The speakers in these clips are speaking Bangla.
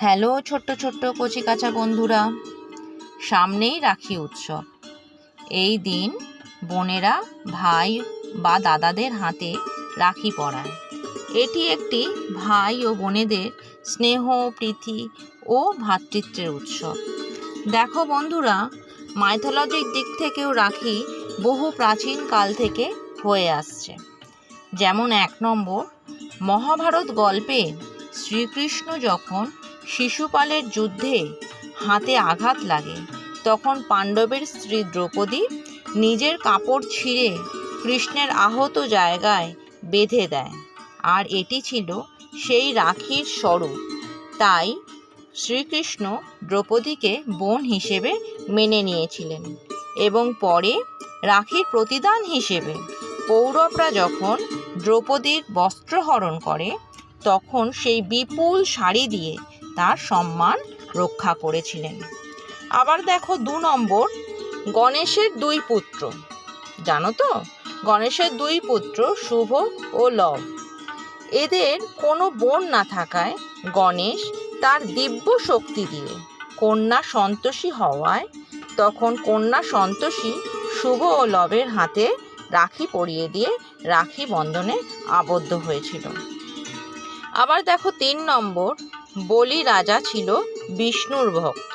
হ্যালো ছোট্ট ছোট্ট কচি কাঁচা বন্ধুরা। সামনেই রাখি উৎসব। এই দিন বোনেরা, ভাই বা দাদাদের হাতে রাখি পরায়। এটি একটি ভাই ও বোনেদের স্নেহ, প্রীতি ও ভ্রাতৃত্বের উৎসব। দেখো বন্ধুরা মাইথোলজির দিক থেকেও রাখি বহু প্রাচীন কাল থেকে হয়ে আসছে। যেমন এক নম্বর, মহাভারত গল্পে শ্রীকৃষ্ণ যখন শিশুপালের যুদ্ধে হাতে আঘাত লাগে। তখন পাণ্ডবের স্ত্রী দ্রৌপদী নিজের কাপড় ছিঁড়ে কৃষ্ণের আহত জায়গায় বেঁধে দেয়। আর এটি ছিল সেই রাখির স্বরূপ। তাই শ্রীকৃষ্ণ দ্রৌপদীকে বোন হিসেবে মেনে নিয়েছিলেন এবং পরে রাখির প্রতিদান হিসেবে কৌরবরা যখন দ্রৌপদীর বস্ত্রহরণ করে, তখন সেই বিপুল শাড়ি দিয়ে তার সম্মান রক্ষা করেছিলেন। আবার দেখো দু নম্বর, গণেশের দুই পুত্র। জানো তো, গণেশের দুই পুত্র শুভ ও লব। এদের কোনো বোন না থাকায় গণেশ তার দিব্য শক্তি দিয়ে কন্যা সন্তোষী হওয়ায় তখন কন্যা সন্তোষী শুভ ও লবের হাতে রাখি পরিয়ে দিয়ে রাখি বন্ধনে আবদ্ধ হয়েছিল। আবার দেখো তিন নম্বর বলি রাজা ছিল বিষ্ণুর ভক্ত।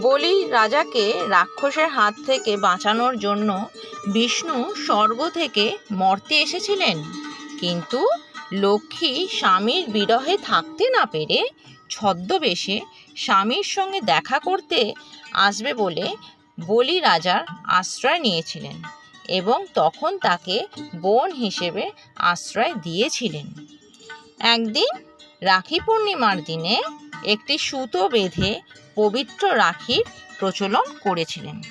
বলি রাজাকে রাক্ষসের হাত থেকে বাঁচানোর জন্য বিষ্ণু স্বর্গ থেকে মর্তে এসেছিলেন। কিন্তু লক্ষ্মী স্বামীর বিরহে থাকতে না পেরে ছদ্মবেশে স্বামীর সঙ্গে দেখা করতে আসবে বলে বলি রাজার আশ্রয় নিয়েছিলেন এবং তখন তাকে বোন হিসেবে আশ্রয় দিয়েছিলেন। একদিন রাখি পূর্ণিমার দিনে একটি সুতো বেঁধে পবিত্র রাখির প্রচলন করেছিলেন।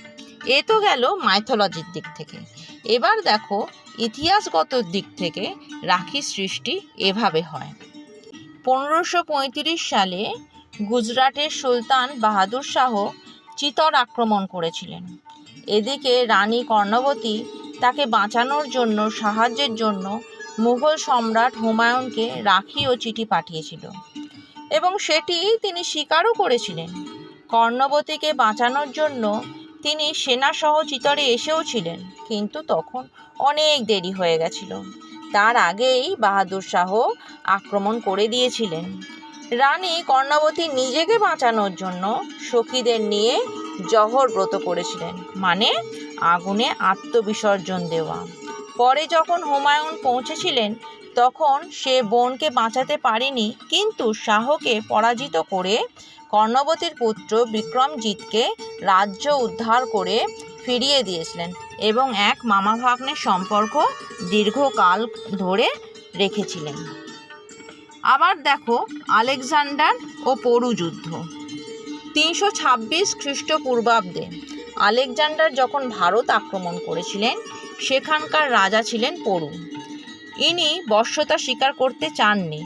এ তো গেল মাইথোলজির দিক থেকে। এবার দেখো ইতিহাসগত দিক থেকে রাখি সৃষ্টি এভাবে হয়। পনেরোশো সালে গুজরাটের সুলতান বাহাদুর শাহ চিতর আক্রমণ করেছিলেন। এদিকে রানী কর্ণবতী তাকে বাঁচানোর জন্য, সাহায্যের জন্য মুঘল সম্রাট হুমায়ুনকে রাখি ও চিঠি পাঠিয়েছিল। এবং সেটি তিনি স্বীকারও করেছিলেন। কর্ণবতীকে বাঁচানোর জন্য তিনি সেনাসহ চিতরে এসেও ছিলেন, কিন্তু তখন অনেক দেরি হয়ে গেছিল। তার আগেই বাহাদুর শাহ আক্রমণ করে দিয়েছিলেন। রানী কর্ণবতী নিজেকে বাঁচানোর জন্য সখীদের নিয়ে জহর ব্রত করেছিলেন মানে আগুনে আত্মবিসর্জন দেওয়া। পরে যখন হুমায়ুন পৌঁছেছিলেন, তখন সে বোনকে বাঁচাতে পারেনি, কিন্তু শাহকে পরাজিত করে কর্ণবতীর পুত্র বিক্রমজিৎকে রাজ্য উদ্ধার করে ফিরিয়ে দিয়েছিলেন এবং এক মামা ভাগ্নের সম্পর্ক দীর্ঘকাল ধরে রেখেছিলেন। আবার দেখো, আলেকজান্ডার ও পরু যুদ্ধ। তিনশো ছাব্বিশ খ্রিস্টপূর্বাব্দে আলেকজান্ডার যখন ভারত আক্রমণ করেছিলেন সেখানকার রাজা ছিলেন পরু। ইনি বশ্যতা স্বীকার করতে চাননি।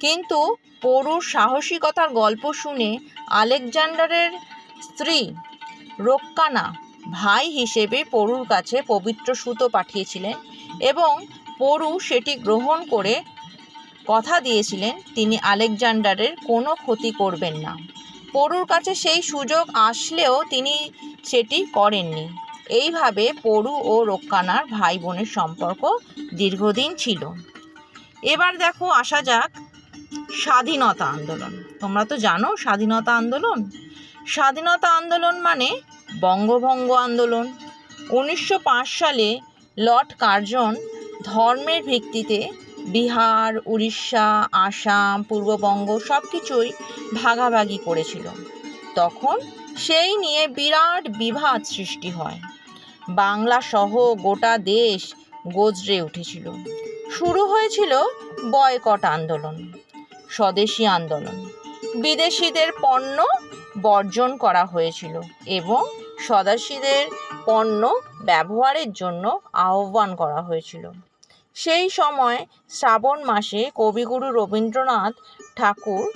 কিন্তু পরুর সাহসিকতার গল্প শুনে আলেকজান্ডারের স্ত্রী রোক্কানা ভাই হিসেবে পরুর কাছে পবিত্র সুতো পাঠিয়েছিলেন এবং পরু সেটি গ্রহণ করে কথা দিয়েছিলেন, তিনি আলেকজান্ডারের কোনো ক্ষতি করবেন না। পরুর কাছে সেই সুযোগ আসলেও তিনি সেটি করেননি। এইভাবে পরু ও রোক্কানার ভাই বোনের সম্পর্ক দীর্ঘদিন ছিল। এবার দেখো, আসা যাক স্বাধীনতা আন্দোলন। তোমরা তো জানো স্বাধীনতা আন্দোলন। স্বাধীনতা আন্দোলন মানে বঙ্গভঙ্গ আন্দোলন। উনিশশো পাঁচ সালে লর্ড কার্জন ধর্মের ভিত্তিতে বিহার, উড়িষ্যা, আসাম, পূর্ববঙ্গ সব কিছুই ভাগাভাগি করেছিল। তখন সেই নিয়ে বিরাট বিভাদ সৃষ্টি হয়। বাংলা সহ গোটা দেশ গজরে উঠেছিল। শুরু হয়েছিল বয়কট আন্দোলন, স্বদেশী আন্দোলন। বিদেশিদের পণ্য বর্জন করা হয়েছিল এবং স্বদেশীদের পণ্য ব্যবহারের জন্য আহ্বান করা হয়েছিল। সেই সময় শ্রাবণ মাসে কবিগুরু রবীন্দ্রনাথ ঠাকুর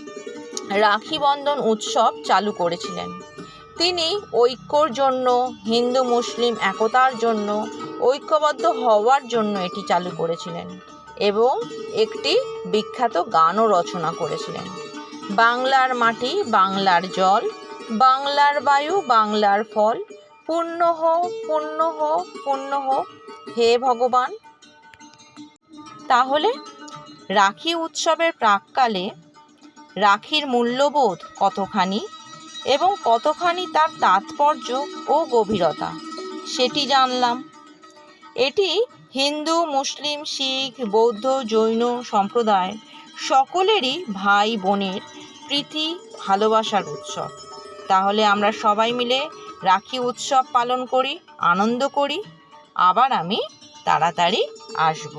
রাখি বন্ধন উৎসব চালু করেছিলেন। তিনি ঐক্যর জন্য, হিন্দু, মুসলিম একতার জন্য, ঐক্যবদ্ধ হওয়ার জন্য এটি চালু করেছিলেন এবং একটি বিখ্যাত গানও রচনা করেছিলেন। বাংলার মাটি বাংলার জল, বাংলার বায়ু বাংলার ফল, পূর্ণ হো পূর্ণ হো পূর্ণ হো, হে ভগবান। তাহলে রাখি উৎসবের প্রাককালে রাখির মূল্যবোধ কতখানি? এবং কতখানি তার তাৎপর্য ও গভীরতা, সেটি জানলাম। এটি হিন্দু, মুসলিম, শিখ, বৌদ্ধ, জৈন সম্প্রদায় সকলেরই ভাই বোনের প্রীতি, ভালোবাসার উৎসব। তাহলে আমরা সবাই মিলে রাখি উৎসব পালন করি, আনন্দ করি। আবার আমি তাড়াতাড়ি আসব।